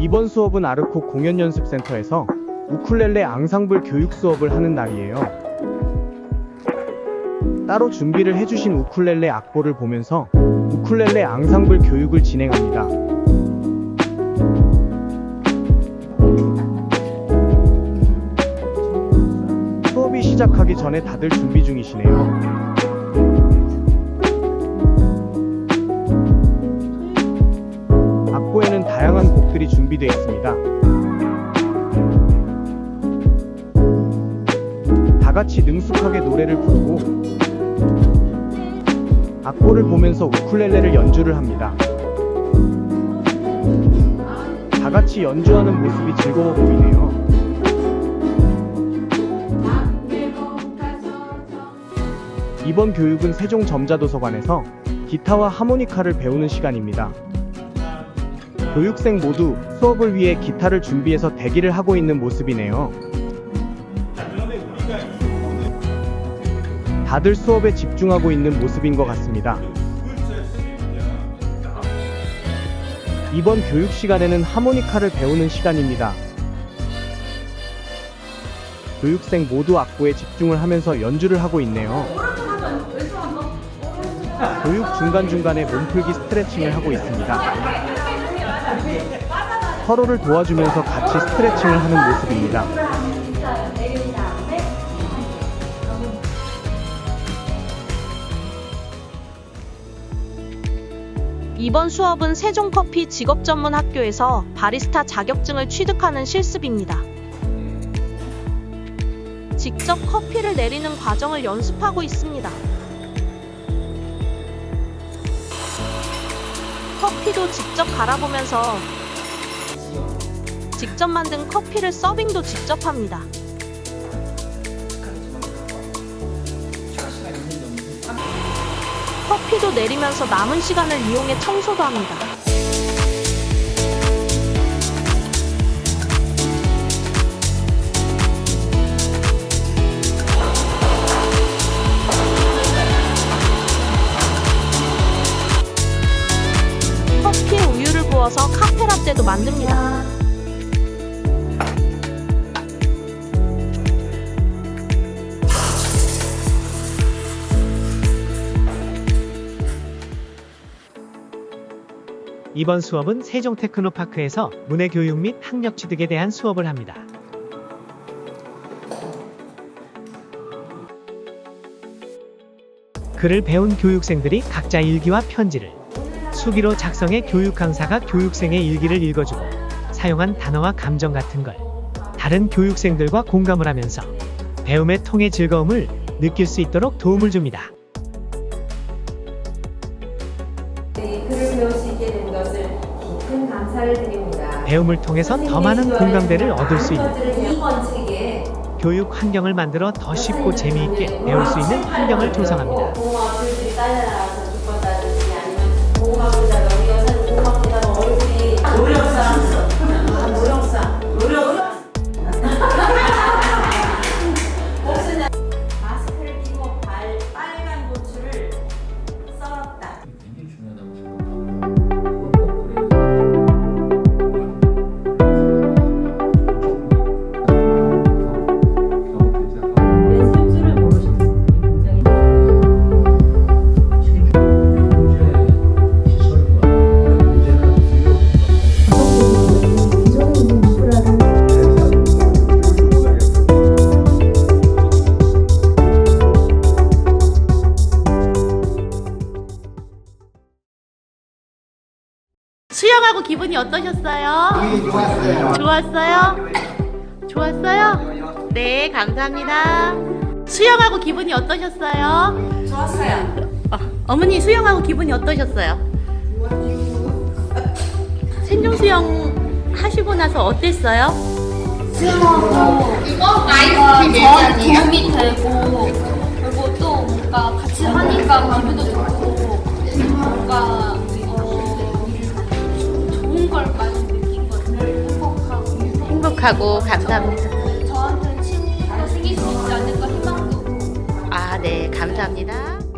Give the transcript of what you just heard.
이번 수업은 아르코 공연연습센터에서 우쿨렐레 앙상블 교육 수업을 하는 날이에요. 따로 준비를 해주신 우쿨렐레 악보를 보면서 우쿨렐레 앙상블 교육을 진행합니다. 수업이 시작하기 전에 다들 준비 중이시네요. 준비되어 있습니다. 다 같이 능숙하게 노래를 부르고 악보를 보면서 우쿨렐레를 연주를 합니다. 다 같이 연주하는 모습이 즐거워 보이네요. 이번 교육은 세종 점자도서관에서 기타와 하모니카를 배우는 시간입니다. 교육생 모두 수업을 위해 기타를 준비해서 대기를 하고 있는 모습이네요. 다들 수업에 집중하고 있는 모습인 것 같습니다. 이번 교육 시간에는 하모니카를 배우는 시간입니다. 교육생 모두 악보에 집중을 하면서 연주를 하고 있네요. 교육 중간중간에 몸풀기 스트레칭을 하고 있습니다. 서로를 도와주면서 같이 스트레칭을 하는 모습입니다. 이번 수업은 세종커피 직업전문학교에서 바리스타 자격증을 취득하는 실습입니다. 직접 커피를 내리는 과정을 연습하고 있습니다. 커피도 직접 갈아보면서 직접 만든 커피를 서빙도 직접 합니다. 커피도 내리면서 남은 시간을 이용해 청소도 합니다. 부어서 카페라떼도 만듭니다. 이번 수업은 세종 테크노파크에서 문해교육 및 학력 취득에 대한 수업을 합니다. 글을 배운 교육생들이 각자 일기와 편지를 수기로 작성해 교육 강사가 교육생의 일기를 읽어주고 사용한 단어와 감정 같은 걸 다른 교육생들과 공감을 하면서 배움의 통의 즐거움을 느낄 수 있도록 도움을 줍니다. 네, 글을 배울 수 있게 된 것을 깊은 감사를 드립니다. 배움을 통해서 더 많은 공감대를 얻을 수 있는 교육 환경을 만들어 더 쉽고 재미있게 배울 수 있는 환경을 조성합니다. 수영하고 기분이 어떠셨어요? 좋았어요. 좋았어요? 좋았어요? 네, 감사합니다. 수영하고 기분이 어떠셨어요? 좋았어요. 어, 어머니 수영하고 기분이 어떠셨어요? 생존 수영 하시고 나서 어땠어요? 저한테 도움이 되고 그리고 또 뭔가 같이 하니까 감회도 좋고 행복하고 감사합니다. 저한테 취미가 생길 수 있지 않을까 희망도 아, 네, 감사합니다.